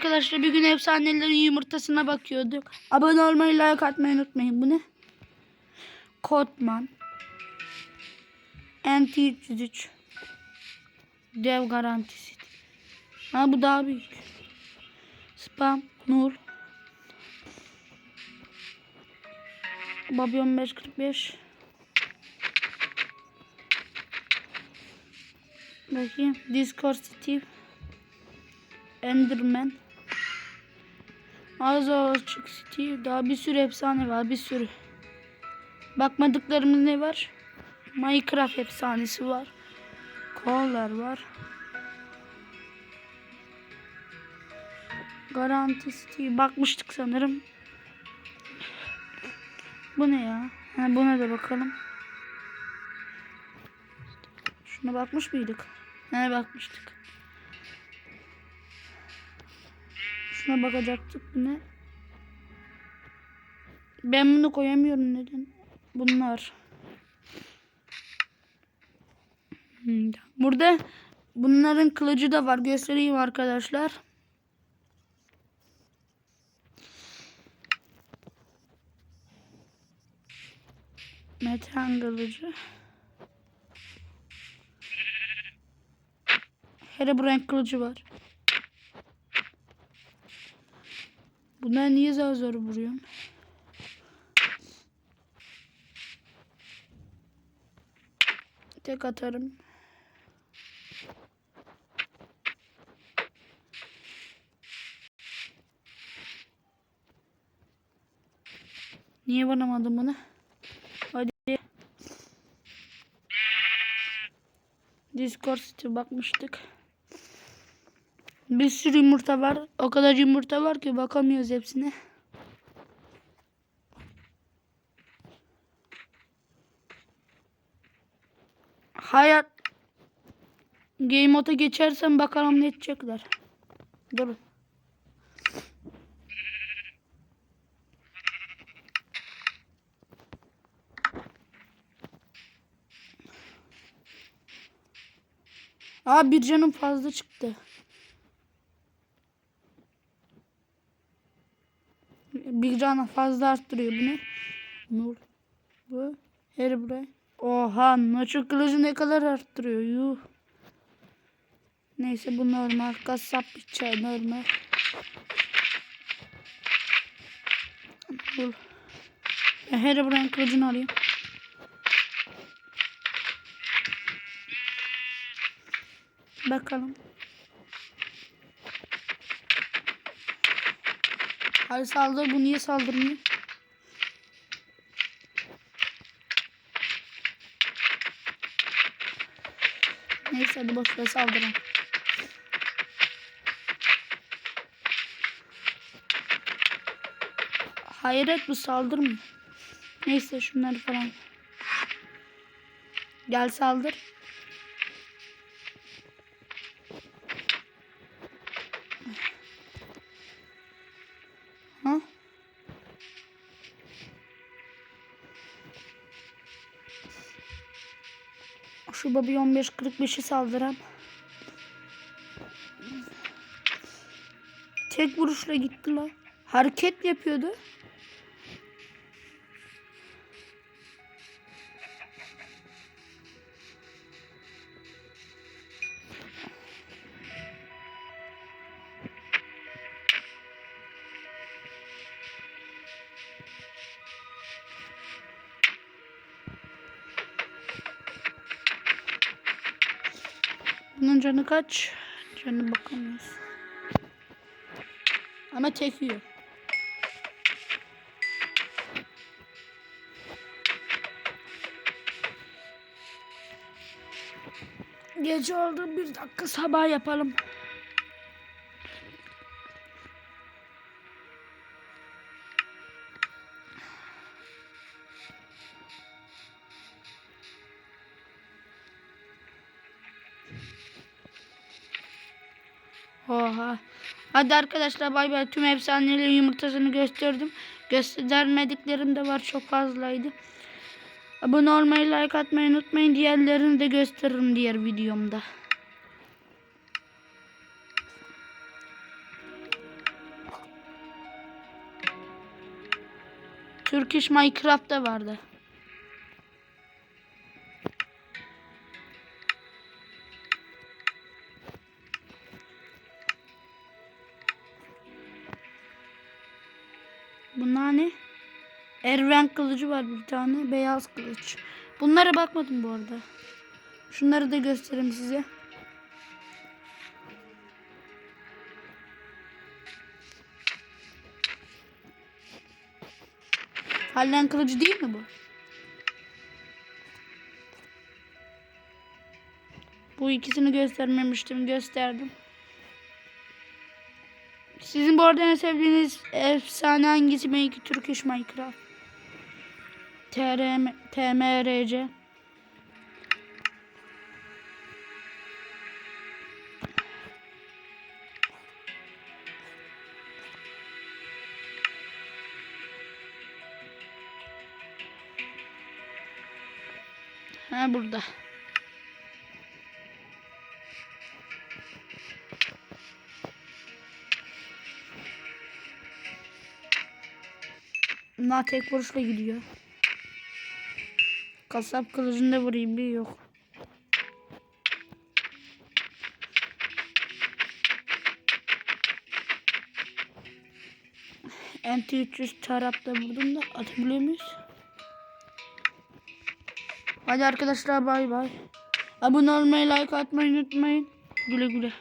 arkadaşlar bir gün efsanelerin yumurtasına bakıyorduk. Abone olmayı, like atmayı unutmayın. Bu ne? Kotman. NT303. Dev garantisi. Ha bu daha büyük. Spam. Nur. Bobby 1545. Bakayım. Discord Steve. Enderman. Mağaza açık Steve. Daha bir sürü efsane var. Bir sürü. Bakmadıklarımız ne var? Minecraft efsanesi var. Kollar var. Garanti Steve. Bakmıştık sanırım. Bu ne ya? Ha, buna da bakalım. Şuna bakmış mıydık? Ne bakmıştık. Şuna bakacaktık. Bu ne? Ben bunu koyamıyorum neden? Bunlar. Hmm, Burada bunların kılıcı da var. Göstereyim arkadaşlar. Metan kılıcı. Herobrine kılıcı var. Bunlar niye zar zor vuruyorum? Tek atarım. Niye vuramadım bunu? Hadi. Discord City bakmıştık. Bir sürü yumurta var. O kadar yumurta var ki bakamıyoruz hepsine. Hayat Game mode'a geçersem bakalım ne edecekler. Durun. Aa bir canım fazla çıktı. Bir canı fazla arttırıyor bu ne? Nur. Bu. Her buraya. Oha Nacho kılıcı ne kadar arttırıyor yuh. Neyse bu normal. Kasap bıçağı normal. Ben her buranın kılıcını alayım. Bakalım. Hadi saldır. Bu niye saldırmıyor? Neyse hadi boş ver saldırın. Hayret bu saldırmıyor. Neyse şunları falan. Gel saldır. Şu babi 15-45'i saldıran. Tek vuruşla gitti lan. Hareket yapıyordu. Bunun canı kaç? Canı bakamıyoruz. Ama tek yiyor. Gece oldu bir dakika sabah yapalım. Oha. Hadi arkadaşlar bay bay. Tüm efsanelerin yumurtasını gösterdim. Göstermediklerim de var. Çok fazlaydı. Abone olmayı, like atmayı unutmayın. Diğerlerini de gösteririm diğer videomda. Turkish Minecraft'ta vardı. Bunlar ne? Erven kılıcı var bir tane. Beyaz kılıç. Bunlara bakmadım bu arada. Şunları da göstereyim size. Hallen kılıcı değil mi bu? Bu ikisini göstermemiştim. Gösterdim. Sizin bu arada en sevdiğiniz efsane hangisi? Belki Turkish Minecraft. TRM, TMRC. Ha burada. Bunlar tek vuruşla gidiyor. Kasap kılıcında vurayım bir yok. NT300 tarafta vurdum da atabiliyor muyuz? Hadi arkadaşlar bay bay. Abone olmayı, like atmayı unutmayın. Güle güle.